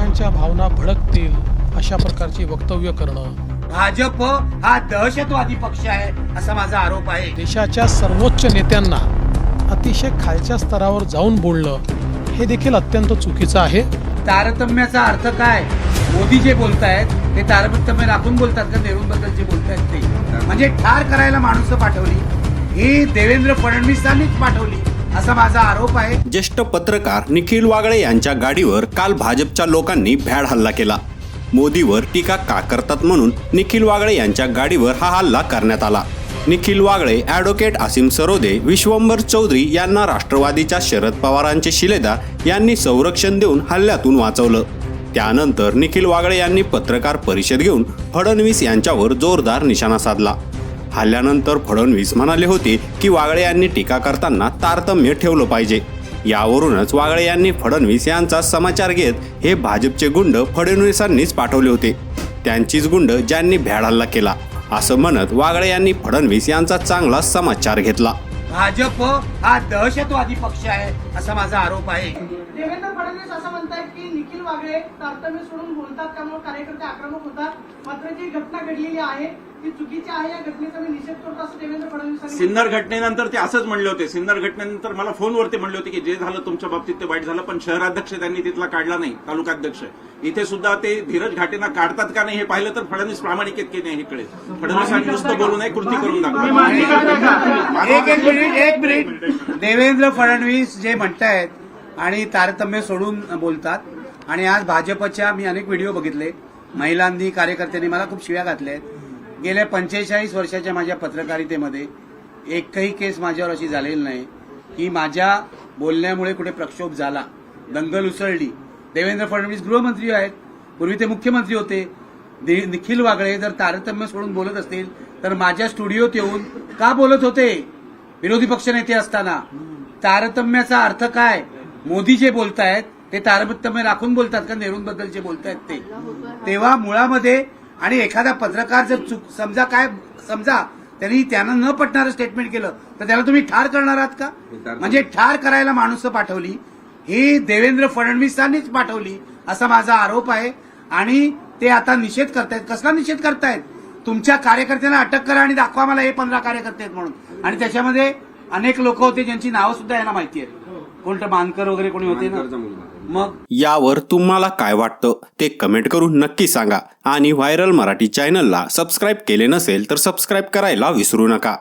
लोकांच्या भावना भडकतील अशा प्रकारची वक्तव्य करणं. भाजप हा दहशतवादी पक्ष आहे असा माझा आरोप आहे. देशाच्या सर्वोच्च नेत्यांना अतिशय खालच्या स्तरावर जाऊन बोलणं हे देखील अत्यंत चुकीचं आहे. तारतम्याचा अर्थ काय? मोदी जे बोलतायत ते तारतम्य राखून बोलतात का? नेहरूंबद्दल जे बोलतायत ते. म्हणजे ठार करायला माणसं पाठवली. ही देवेंद्र फडणवीसांनीच पाठवली. असा माझा आरोप आहे. ज्येष्ठ पत्रकार निखिल वागळे यांच्या गाडीवर काल भाजपच्या लोकांनी भ्याड हल्ला केला. मोदीवर टीका का करतात म्हणून निखिल वागळे यांच्या गाडीवर हा हल्ला करण्यात आला. निखिल वागळे ॲडव्होकेट आसिम सरोदे विश्वंभर चौधरी यांना राष्ट्रवादीच्या शरद पवारांचे शिलेदार यांनी संरक्षण देऊन हल्ल्यातून वाचवलं. त्यानंतर निखिल वागळे यांनी पत्रकार परिषद घेऊन फडणवीस यांच्यावर जोरदार निशाणा साधला. हल्ल्यानंतर फडणवीस म्हणाले होते की वागळे यांनी टीका करताना तारतम्य ठेवलं पाहिजे. यावरूनच वागळे यांनी फडणवीस यांचा समाचार घेत हे भाजपचे गुंड फडणवीसांनीच पाठवले होते. त्यांचीच गुंड ज्यांनी भ्याड हल्ला केला असं म्हणत वागळे यांनी फडणवीस यांचा चांगला समाचार घेतला. भाजप हा दहशतवादी पक्ष आहे असा माझा आरोप आहे. देवेंद्र फडणवीस असं म्हणतात की निखिल वागळे तारतम्य सोडून बोलतात त्यामुळे कार्यकर्ते आक्रमक होतात. मात्र जी घटना घडलेली आहे ती चुकीची आहे. या घटनेचा मी निषेध करतो असं देवेंद्र फडणवीस सिन्नर घटनेनंतर ते असंच म्हणले होते. सिन्नर घटनेनंतर मला फोनवरती म्हणले होते की जे झालं तुमच्या बाबतीत ते वाईट झालं पण शहराध्यक्ष त्यांनी तिथला काढला नाही तालुकाध्यक्ष. इथे सुद्धा ते धीरज घाटेंना काढतात का नाही हे पाहिलं तर फडणवीस प्रामाणिक आहेत की नाही इकडे फडणवीसांनी नुसतं बोलू नये कृती करून दाखवा. एक एक मिनिट एक मिनिट. देवेंद्र फडणवीस जे म्हणतायत आणि तारतम्य सोडून बोलतात. आणि आज भाजपच्या मी अनेक व्हिडिओ बघितले. महिलांनी कार्यकर्त्यांनी मला खूप शिव्या घातल्या आहेत. गेल्या पंचेचाळीस वर्षाच्या माझ्या पत्रकारितेमध्ये एकही केस माझ्यावर अशी झालेली नाही की माझ्या बोलण्यामुळे कुठे प्रक्षोभ झाला दंगल उसळली. देवेंद्र फडणवीस गृहमंत्री आहेत. पूर्वी ते मुख्यमंत्री होते. निखिल वागळे जर तारतम्य सोडून बोलत असतील तर माझ्या स्टुडिओत येऊन का बोलत होते? विरोधी पक्षनेते असताना. तारतम्याचा अर्थ काय? मोदी जे बोलतायत ते तारतम्य राखून बोलतात का नेहरूंबद्दल जे बोलतायत ते? तेव्हा मुळामध्ये आणि एखादा पत्रकार जर चूक समजा काय समजा त्यांनी त्यांना न पटणारं स्टेटमेंट केलं तर त्याला तुम्ही ठार करणार आहात का? म्हणजे ठार करायला माणसं पाठवली ही देवेंद्र फडणवीसांनीच पाठवली असा माझा आरोप आहे. आणि ते आता निषेध करतायत. कसला निषेध करतायत? तुमच्या कार्यकर्त्यांना अटक करा आणि दाखवा मला हे पंधरा कार्यकर्ते आहेत म्हणून. आणि त्याच्यामध्ये अनेक लोक होते ज्यांची नावं सुद्धा यांना माहिती आहेत. कोणतं मानकर वगैरे कोणी होते ना? मग? यावर तुम्हाला काय वाटतं? ते कमेंट करून नक्की सांगा. आणि व्हायरल मराठी चॅनलला सबस्क्राईब केले नसेल तर सबस्क्राईब करायला विसरू नका.